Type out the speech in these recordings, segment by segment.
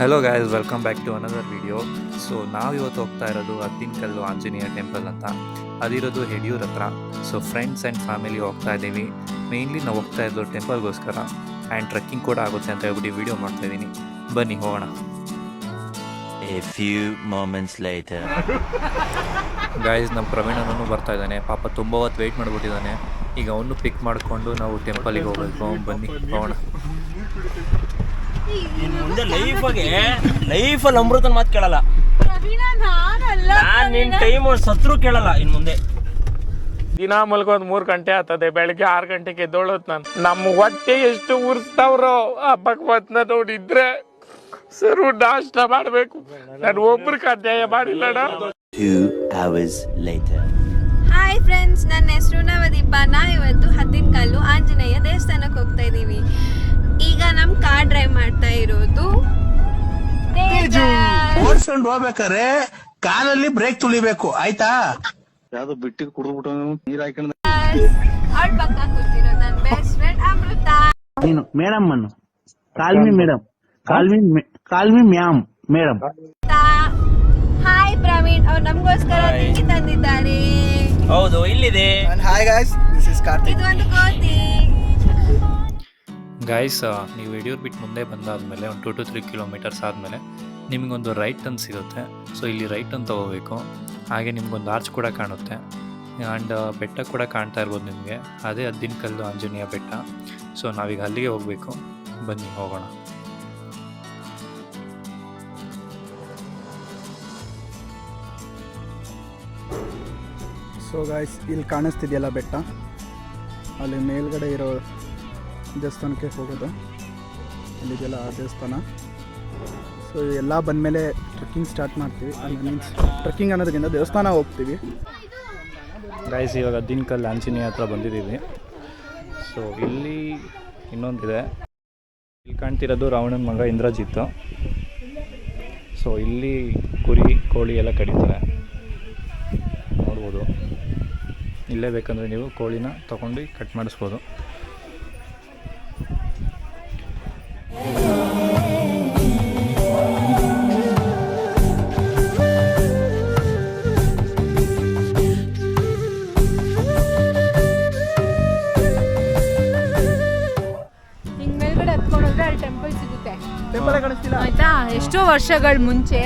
Hello guys welcome back to another video so ನಾವು ಇವತ್ತು ಹೋಗ್ತಾ ಇರೋದು ಕಲ್ಲು ಆಂಜನೇಯ ಟೆಂಪಲ್ ಅಂತ. ಅದಿರೋದು ಹೆಡಿಯೂರ್ ಹತ್ರ. ಸೊ ಫ್ರೆಂಡ್ಸ್ ಆ್ಯಂಡ್ ಫ್ಯಾಮಿಲಿ ಹೋಗ್ತಾ ಇದ್ದೀವಿ. ಮೇಯ್ನ್ಲಿ ನಾವು ಹೋಗ್ತಾ ಇರೋದು ಟೆಂಪಲ್ಗೋಸ್ಕರ ಆ್ಯಂಡ್ ಟ್ರೆಕ್ಕಿಂಗ್ ಕೂಡ ಆಗುತ್ತೆ ಅಂತ ಹೇಳ್ಬಿಟ್ಟು ವಿಡಿಯೋ ಮಾಡ್ತಾ ಇದ್ದೀನಿ. ಬನ್ನಿ ಹೋಗೋಣ. A few moments later. Guys ನಮ್ಮ ಪ್ರವೀಣನೂ ಬರ್ತಾ ಇದ್ದಾನೆ. ಪಾಪ ತುಂಬ ಹೊತ್ತು ವೆಯ್ಟ್ ಮಾಡಿಬಿಟ್ಟಿದ್ದಾನೆ. ಈಗ ಅವನು ಪಿಕ್ ಮಾಡಿಕೊಂಡು ನಾವು ಟೆಂಪಲಿಗೆ ಹೋಗಬೇಕು. ಬನ್ನಿ ಹೋಗೋಣ. ಇನ್ ಮುಂದೆ ಲೈಫಾಗೆ ಲೈಫಲ್ಲಿ ಅಮೃತನ ಮಾತು ಕೇಳಲ್ಲ. ನಾನ್ ನಿನ್ ಟೈಮ್ ಸತ್ರು ಕೇಳಲ್ಲ ಇನ್ ಮುಂದೆ. ದಿನ ಮಲ್ಕೊಂದ್ ಮೂರ್ ಗಂಟೆ ಆಗ್ತದೆ ಬೆಳಗ್ಗೆ ಆರ್ ಗಂಟೆಗೆ ಎದ್ದೋಳತ್ ನಾನು. ನಮ್ಮ ಹೊಟ್ಟೆ ಎಷ್ಟು ಉರ್ಸ್ತಾವ್ರೋ ಆ ಭಗವತ್ನ ನೋಡಿದ್ರೆ ಸರು ನಾಷ್ಟ ಮಾಡ್ಬೇಕು. ನಾನು ಒಬ್ರಿಗೆ ಅನ್ಯಾಯ ಮಾಡಿಲ್ಲಣ್ಣ Two hours later. Hi friends ನನ್ನ ಹೆಸರು ನವದೀಪ. ಇವತ್ತು ಹತ್ತಿನ ಕಾಲು ಆಂಜನೇಯ ದೇವಸ್ಥಾನಕ್ಕೆ ಮಾಡ್ತಾ ಇರೋದು ತೇಜ. ಓಡಿಸ್ಕೊಂಡು ಹೋಗ್ಬೇಕಾರೆ ಕಾಲಲ್ಲಿ ಬ್ರೇಕ್ ತುಳಿಬೇಕು ಆಯ್ತಾ? ಯಾವ್ದು ಬಿಟ್ಟು ಕುಡಿದ್ಬಿಟ್ಟು ನೀರ್ ಹಾಕೊಂಡ್ ಅವ್ಳ್ ಪಕ್ಕ ಕೂತಿರೋ ನನ್ನ ಬೆಸ್ಟ್ ಫ್ರೆಂಡ್ ಅಮೃತ. ನೀನು ಮೇಡಮ್ ಅನ್ನು. Call me madam call me call me ma'am madam hi Praveen ಅವ್ರು ನಮಗೋಸ್ಕರ ತಿಂಡಿ ತಂದಿದ್ದಾರೆ. ಹೌದು ಇಲ್ಲಿದೆ. ಇದು ಒಂದು ಕೋತಿ ಗಾಯ್ಸ್ ನೀವು ಯಡಿಯೂರು ಬಿಟ್ಟು ಮುಂದೆ ಬಂದಾದಮೇಲೆ ಒಂದು ಟು ಟು ತ್ರೀ ಕಿಲೋಮೀಟರ್ಸ್ ಆದಮೇಲೆ ನಿಮಗೊಂದು ರೈಟ್ ಟರ್ನ್ ಸಿಗುತ್ತೆ. ಸೊ ಇಲ್ಲಿ ರೈಟ್ ಟರ್ನ್ ತೊಗೋಬೇಕು. ಹಾಗೆ ನಿಮಗೊಂದು ಆರ್ಚ್ ಕೂಡ ಕಾಣುತ್ತೆ. ಆ್ಯಂಡ್ ಬೆಟ್ಟ ಕೂಡ ಕಾಣ್ತಾ ಇರ್ಬೋದು ನಿಮಗೆ. ಅದೇ ಹದ್ದಿನ ಕಲ್ಲು ಆಂಜನೇಯ ಬೆಟ್ಟ. ಸೊ ನಾವೀಗ ಅಲ್ಲಿಗೆ ಹೋಗಬೇಕು. ಬನ್ನಿ, ಹೋಗೋಣ. ಸೊ ಗಾಯ್ಸ್ ಇಲ್ಲಿ ಕಾಣಿಸ್ತಿದೆಯಲ್ಲ ಬೆಟ್ಟ? ಅಲ್ಲಿ ಮೇಲ್ಗಡೆ ಇರೋ ದೇವಸ್ಥಾನಕ್ಕೆ ಹೋಗೋದು. ಇಲ್ಲಿಗೆಲ್ಲ ದೇವಸ್ಥಾನ. ಸೊ ಎಲ್ಲ ಬಂದಮೇಲೆ ಟ್ರೆಕ್ಕಿಂಗ್ ಸ್ಟಾರ್ಟ್ ಮಾಡ್ತೀವಿ. ಮೀನ್ಸ್ ಟ್ರೆಕ್ಕಿಂಗ್ ಅನ್ನೋದಕ್ಕಿಂತ ದೇವಸ್ಥಾನ ಹೋಗ್ತೀವಿ. ಗೈಸ್ ಇವಾಗ ದಿನಕಲ್ಲಿ ಕಲ್ಲು ಆಂಜನೇಯ ಹತ್ರ ಬಂದಿದ್ದೀವಿ. ಸೊ ಇಲ್ಲಿ ಇನ್ನೊಂದಿದೆ. ಇಲ್ಲಿ ಕಾಣ್ತಿರೋದು ರಾವಣನ ಮಗ ಇಂದ್ರಜಿತ್. ಸೊ ಇಲ್ಲಿ ಕುರಿ, ಕೋಳಿ ಎಲ್ಲ ಕಡಿತಾರೆ. ನೋಡ್ಬೋದು. ಇಲ್ಲೇ ಬೇಕಂದರೆ ನೀವು ಕೋಳಿನ ತೊಗೊಂಡು ಕಟ್ ಮಾಡಿಸ್ಬೋದು. ವರ್ಷಗಳ ಮುಂಚೆ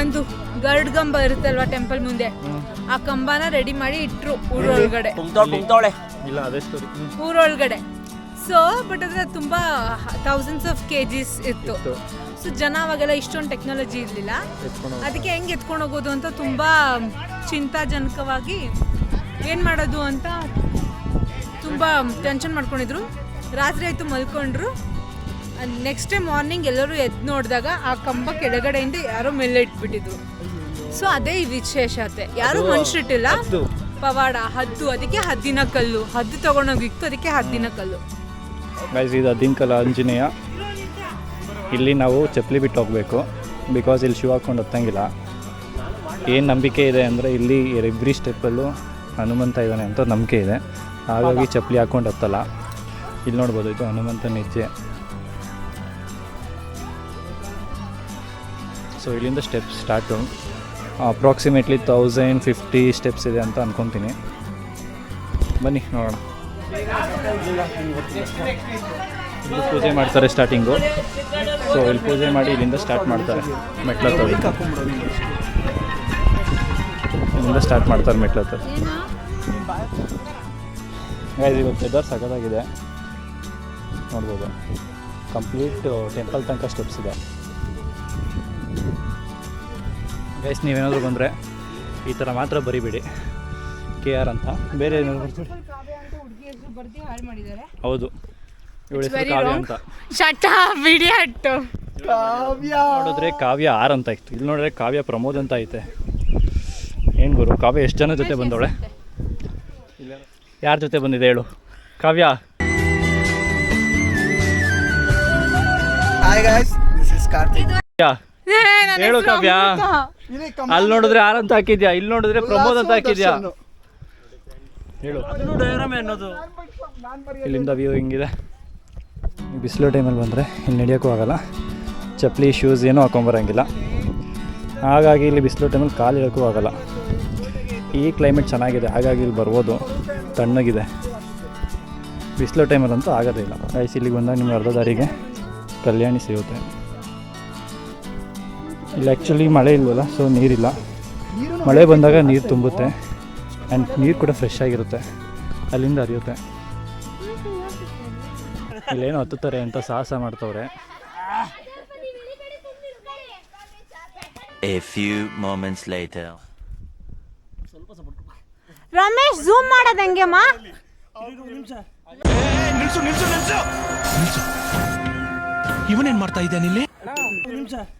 ಒಂದು ಗರ್ಡ್ ಕಂಬ ಇರುತ್ತಲ್ವಾ ಟೆಂಪಲ್ ಮುಂದೆ? ಆ ಕಂಬನ ರೆಡಿ ಮಾಡಿ ಇಟ್ರು ಊರೊಳಗಡೆ. ಕುಂತವಳೆ ಕುಂತವಳೆ ಇಲ್ಲ ಅದೇ ಸ್ಟೋರಿ ಊರೊಳಗಡೆ. ಸೊ ಬಟ್ ಅದ್ರ ತುಂಬಾ ಥೌಸಂಡ್ಸ್ ಆಫ್ ಕೆ ಜಿಸ್ ಇತ್ತು. ಸೊ ಜನ ಅವಾಗೆಲ್ಲ ಇಷ್ಟೊಂದು ಟೆಕ್ನಾಲಜಿ ಇರಲಿಲ್ಲ. ಅದಕ್ಕೆ ಹೆಂಗೆ ಎತ್ಕೊಂಡು ಹೋಗೋದು ಅಂತ ತುಂಬ ಚಿಂತಾಜನಕವಾಗಿ ಏನು ಮಾಡೋದು ಅಂತ ತುಂಬ ಟೆನ್ಷನ್ ಮಾಡ್ಕೊಂಡಿದ್ರು. ರಾತ್ರಿ ಆಯಿತು ಮಲ್ಕೊಂಡ್ರು. ನೆಕ್ಸ್ಟ್ ಡೇ ಮಾರ್ನಿಂಗ್ ಎಲ್ಲರೂ ಎದ್ದು ನೋಡಿದಾಗ ಆ ಕಂಬ ಕೆಳಗಡೆಯಿಂದ ಯಾರೋ ಮೇಲೆ ಇಟ್ಬಿಟ್ಟಿದ್ರು ಸೊ ಅದೇ ಈ ವಿಶೇಷತೆ. ಯಾರು ಮನುಷ್ಯರಿಟ್ಟಿಲ್ಲ ಪವಾಡ ಹದ್ದು. ಅದಕ್ಕೆ ಹದ್ದಿನ ಕಲ್ಲು. ಹದ್ದು ತಗೊಂಡೋಗಿತ್ತು ಅದಕ್ಕೆ ಹದ್ದಿನ ಕಲ್ಲು. ಗೈಸ್ ಇದು ಹದ್ದಿನ ಕಲ್ಲು ಆಂಜನೇಯ. ಇಲ್ಲಿ ನಾವು ಚಪ್ಪಲಿ ಬಿಟ್ಟು ಹೋಗಬೇಕು. ಬಿಕಾಸ್ ಇಲ್ಲಿ ಶಿವ ಹಾಕೊಂಡು ಹತ್ತಂಗಿಲ್ಲ ಏನು ನಂಬಿಕೆ ಇದೆ ಅಂದರೆ ಇಲ್ಲಿ ಎವ್ರಿ ಸ್ಟೆಪ್ಪಲ್ಲೂ ಹನುಮಂತ ಇದ್ದಾನೆ ಅಂತ ನಂಬಿಕೆ ಇದೆ. ಹಾಗಾಗಿ ಚಪ್ಪಲಿ ಹಾಕೊಂಡು ಹತ್ತಲ್ಲ ಇಲ್ಲಿ ನೋಡ್ಬೋದು ಇದು ಹನುಮಂತ ಹೆಜ್ಜೆ ಸೊ ಇಲ್ಲಿಂದ steps start approximately thousand fifty steps ಇದೆ ಅಂತ ಅಂದ್ಕೊತೀನಿ ಬನ್ನಿ, ನೋಡೋಣ. ಇಲ್ಲಿ ಪೂಜೆ ಮಾಡ್ತಾರೆ ಸ್ಟಾರ್ಟಿಂಗು ಸೊ ಇಲ್ಲಿ ಪೂಜೆ ಮಾಡಿ ಇಲ್ಲಿಂದ ಸ್ಟಾರ್ಟ್ ಮಾಡ್ತಾರೆ. ಮೆಟ್ಲ. ಇಲ್ಲಿಂದ ಸ್ಟಾರ್ಟ್ ಮಾಡ್ತಾರೆ ಮೆಟ್ಲ. ಗೈಸ್ ಇವತ್ತು ವೆದರ್ ಸಖತ್ತಾಗಿದೆ. ನೋಡ್ಬೋದು. ಕಂಪ್ಲೀಟ್ ಟೆಂಪಲ್ ತನಕ ಸ್ಟೆಪ್ಸ್ ಇದೆ. ಗೈಸ್ ನೀವೇನಾದರೂ ಬಂದರೆ ಈ ಥರ ಮಾತ್ರ ಬರಿಬೇಡಿ. ಕೆ ಆರ್ ಅಂತ. ಬೇರೆ ಏನಾದ್ರು ಬರ್ತೀವಿ ಹೌದು. ಇವಳ ಹೆಸರು ಕಾವ್ಯ ಅಂತ. ಶಟ ಬಿಡಿಯಟ್ಟು ನೋಡಿದ್ರೆ ಕಾವ್ಯ ಆರ್ ಅಂತ ಇತ್ತು. ಇಲ್ಲಿ ನೋಡಿದ್ರೆ ಕಾವ್ಯ ಪ್ರಮೋದ್ ಅಂತ ಐತೆ. ಏನು ಗುರು? ಕಾವ್ಯ ಎಷ್ಟು ಜನ ಜೊತೆ ಬಂದವಳೆ? ಯಾರ ಜೊತೆ ಬಂದಿದೆ ಹೇಳು? ಕಾವ್ಯ. ಹೇಳು ಕಾವ್ಯ. ಅಲ್ಲಿ ನೋಡಿದ್ರೆ ಆರ್ ಅಂತ ಹಾಕಿದ್ಯಾ? ಇಲ್ಲಿ ನೋಡಿದ್ರೆ ಪ್ರಮೋದ್ ಅಂತ ಹಾಕಿದ್ಯಾ? ಹೇಳು. ಅನ್ನೋದು ಇಲ್ಲಿಂದ ವ್ಯೂ ಹಿಂಗಿದೆ. ಬಿಸಿಲು ಟೈಮಲ್ಲಿ ಬಂದರೆ ಇಲ್ಲಿ ನಡೆಯೋಕ್ಕೂ ಆಗಲ್ಲ. ಚಪ್ಪಲಿ ಶೂಸ್ ಏನೂ ಹಾಕೊಂಬರಂಗಿಲ್ಲ. ಹಾಗಾಗಿ ಇಲ್ಲಿ ಬಿಸಿಲು ಟೈಮಲ್ಲಿ ಕಾಲು ಇಡೋಕ್ಕೂ ಆಗಲ್ಲ. ಈ ಕ್ಲೈಮೇಟ್ ಚೆನ್ನಾಗಿದೆ ಹಾಗಾಗಿ ಇಲ್ಲಿ ಬರ್ಬೋದು. ತಣ್ಣಗಿದೆ. ಬಿಸಿಲು ಟೈಮಲ್ಲಂತೂ ಆಗೋದೇ ಇಲ್ಲ. ಐಸ್ ಇಲ್ಲಿಗೆ ಬಂದಾಗ ನಿಮ್ಗೆ ಅರ್ಧ ದಾರಿಗೆ ಕಲ್ಯಾಣಿ ಸಿಗುತ್ತೆ. ಇಲ್ಲಿ ಆ್ಯಕ್ಚುಲಿ ಮಳೆ ಇಲ್ವಲ್ಲ ಸೊ ನೀರಿಲ್ಲ. ಮಳೆ ಬಂದಾಗ ನೀರು ತುಂಬುತ್ತೆ ಆ್ಯಂಡ್ ನೀರು ಕೂಡ ಫ್ರೆಶ್ ಆಗಿರುತ್ತೆ ಅಲ್ಲಿಂದ ಹರಿಯುತ್ತೆ. ಇಲ್ಲೇನೋ ಹತ್ತುತ್ತಾರೆ ಅಂತ ಸಾಹಸ ಮಾಡ್ತವ್ರೆ. A few moments later. Ramesh zoom ಮಾಡೋದು ಹೆಂಗೆಮ್ಮ ಇವನೇನ್ ಮಾಡ್ತಾ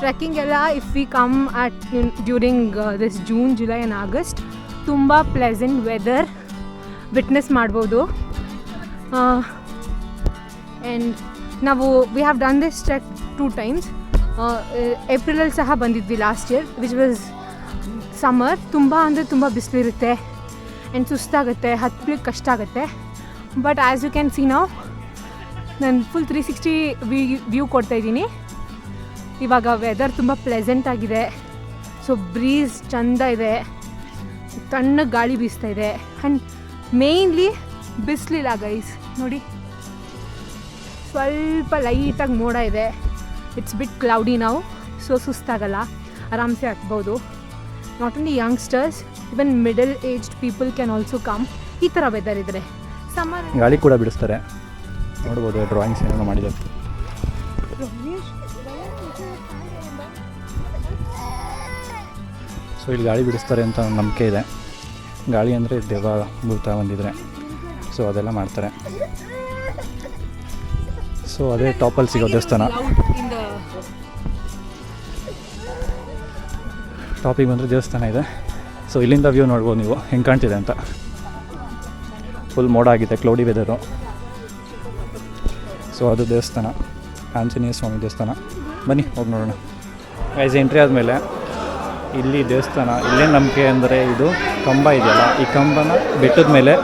ಟ್ರೆಕ್ಕಿಂಗ್ ಎಲ್ಲ if we come at during this June July and August ತುಂಬ ಪ್ಲೆಸೆಂಟ್ ವೆದರ್ ವಿಟ್ನೆಸ್ ಮಾಡ್ಬೋದು. ಆ್ಯಂಡ್ ನಾವು we have done this trek two times ಏಪ್ರಿಲಲ್ಲಿ ಸಹ ಬಂದಿದ್ವಿ last year which was summer ತುಂಬ ಅಂದರೆ ತುಂಬ ಬಿಸಿಲಿರುತ್ತೆ ಆ್ಯಂಡ್ ಸುಸ್ತಾಗುತ್ತೆ ಹತ್ಲಿಕ್ಕೆ ಕಷ್ಟ ಆಗುತ್ತೆ. But as you can see ನಾವು ನಾನು full three sixty view view ಕೊಡ್ತಾಯಿದ್ದೀನಿ ಇವಾಗ ವೆದರ್ ತುಂಬ ಪ್ಲೆಸೆಂಟ್ ಆಗಿದೆ. ಸೊ ಬ್ರೀಸ್ ಚಂದ ಇದೆ. ತಣ್ಣ ಗಾಳಿ ಬೀಸ್ತಾ ಇದೆ. ಆ್ಯಂಡ್ ಮೇಯ್ನ್ಲಿ ಬಿಸಿಲಿಲ್ಲ ಗೈಸ್ ನೋಡಿ. ಸ್ವಲ್ಪ ಲೈಟಾಗಿ ಮೋಡ ಇದೆ. ಇಟ್ಸ್ ಬಿಟ್ ಕ್ಲೌಡಿ ನಾವು ಸೊ ಸುಸ್ತಾಗಲ್ಲ. ಆರಾಮ್ಸೆ ಹಾಕ್ಬೋದು not only youngsters even middle aged people can also come ಈ ಥರ ವೆದರ್ ಇದ್ದರೆ ಸಮ್ಮರ್ ಗಾಳಿ ಕೂಡ ಬಿಡಿಸ್ತಾರೆ. ನೋಡ್ಬೋದು ಡ್ರಾಯಿಂಗ್ಸ್ ಏನೇನೋ ಮಾಡಿದ್ದಾರೆ. ಸೊ ಇಲ್ಲಿ ಗಾಳಿ ಬಿಡಿಸ್ತಾರೆ ಅಂತ ನಂಬಿಕೆ ಇದೆ. ಗಾಳಿ ಅಂದರೆ ದೆವ್ವ ಭೂತ ಬಂದಿದ್ರೆ. ಸೊ ಅದೆಲ್ಲ ಮಾಡ್ತಾರೆ. ಸೊ ಅದೇ ಟಾಪಲ್ಲಿ ಸಿಗೋ ದೇವಸ್ಥಾನ. ಟಾಪಿಗೆ ಬಂದರೆ ದೇವಸ್ಥಾನ ಇದೆ. ಸೊ ಇಲ್ಲಿಂದ ವ್ಯೂ ನೋಡ್ಬೋದು ನೀವು. ಹೆಂಗೆ ಕಾಣ್ತಿದೆ ಅಂತ. ಫುಲ್ ಮೋಡ ಆಗಿದೆ ಕ್ಲೌಡಿ ವೆದರು ಸೊ ಅದು ದೇವಸ್ಥಾನ. ಆಂಜನೇಯ ಸ್ವಾಮಿ ದೇವಸ್ಥಾನ. ಬನ್ನಿ, ಹೋಗಿ ನೋಡೋಣ. ಗೈಸ್ ಎಂಟ್ರಿ ಆದಮೇಲೆ ಇಲ್ಲಿ ದೇವಸ್ಥಾನ, ಇಲ್ಲೇ ನಂಬಿಕೆ ಅಂದರೆ ಇದು ಕಂಬ ಇದೆಯಲ್ಲ, ಈ ಕಂಬನ ಬೆಟ್ಟದ ಮೇಲೆ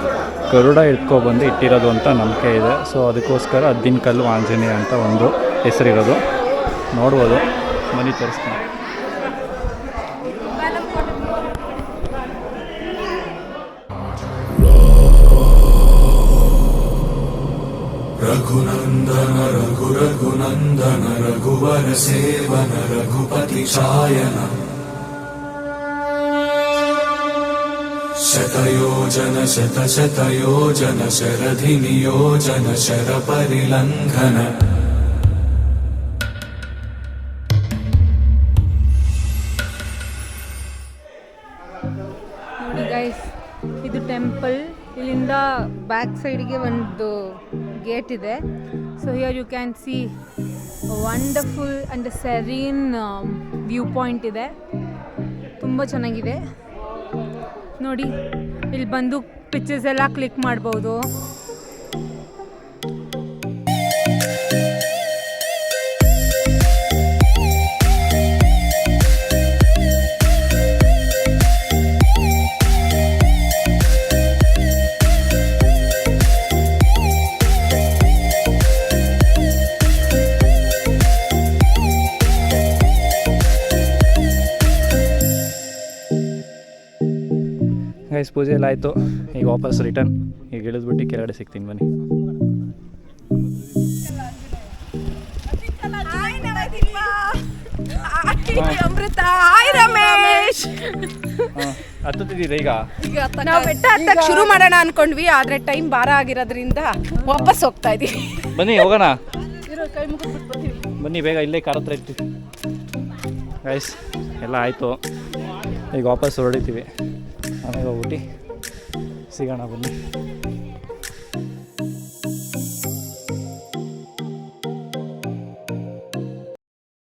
ಗರುಡ ಇಟ್ಕೊಬಂದು ಇಟ್ಟಿರೋದು ಅಂತ ನಂಬಿಕೆ ಇದೆ. ಸೊ ಅದಕ್ಕೋಸ್ಕರ ಹದ್ದಿನ ಕಲ್ಲು ಆಂಜನೇಯ ಅಂತ ಒಂದು ಹೆಸರಿರೋದು. ನೋಡ್ಬೋದು. ಮನೆ ತೋರಿಸ್ತೀನಿ. ರಘುನಂದನ ರಘು ರಘುನಂದನ ರಘುವರ ಸೇವನ ರಘುಪತಿ ಶಾಯನ ಶತಯೋಜನ ಶತ ಶತಯೋಜನ ಶರಧಿ ನಿಯೋಜನ ಶರ ಪರಿಲಂಘನ ಇದು ಟೆಂಪಲ್ ಇಲ್ಲಿಂದ ಬ್ಯಾಕ್ ಸೈಡ್ಗೆ ಒಂದು ಗೇಟ್ ಇದೆ. So here you can see wonderful and serene view point ಇದೆ. ತುಂಬ ಚೆನ್ನಾಗಿದೆ. ನೋಡಿ, ಇಲ್ಲಿ ಬಂದು ಪಿಕ್ಚರ್ಸ್ ಎಲ್ಲ ಕ್ಲಿಕ್ ಮಾಡ್ಬೋದು. ಗೈಸ್ ಪೂಜೆ ಎಲ್ಲ ಆಯಿತು. ಈಗ ವಾಪಸ್ ರಿಟರ್ನ್ ಈಗ ಇಳಿದ್ಬಿಟ್ಟು ಕೆಳಗಡೆ ಸಿಗ್ತೀನಿ ಬನ್ನಿ. ಅಮೃತ. ಹಾಯ್ ರಮೇಶ್. ಹತ್ತುತ್ತಿದ್ದೀರ ಹತ್ತುತ್ತಿದ್ದೀರಾ ಈಗ? ನಾವು ಬೆಟ್ಟ ಹತ್ತಕ್ಕೆ ಶುರು ಮಾಡೋಣ ಅನ್ಕೊಂಡ್ವಿ ಆದ್ರೆ ಟೈಮ್ ಭಾರ ಆಗಿರೋದ್ರಿಂದ ವಾಪಸ್ ಹೋಗ್ತಾ ಇದೀವಿ ಬನ್ನಿ ಹೋಗೋಣ. ಬನ್ನಿ ಬೇಗ ಇಲ್ಲೇ ಕಾರ್ ಹತ್ರ ಇರ್ತೀವಿ. ಗೈಸ್ ಎಲ್ಲ ಆಯಿತು. ಈಗ ವಾಪಸ್ ಹೊರಡಿತೀವಿ. ಆಮೇಲೆ ಹೋಗ್ಬಿಟ್ಟು ಸಿಗೋಣ ಬನ್ನಿ.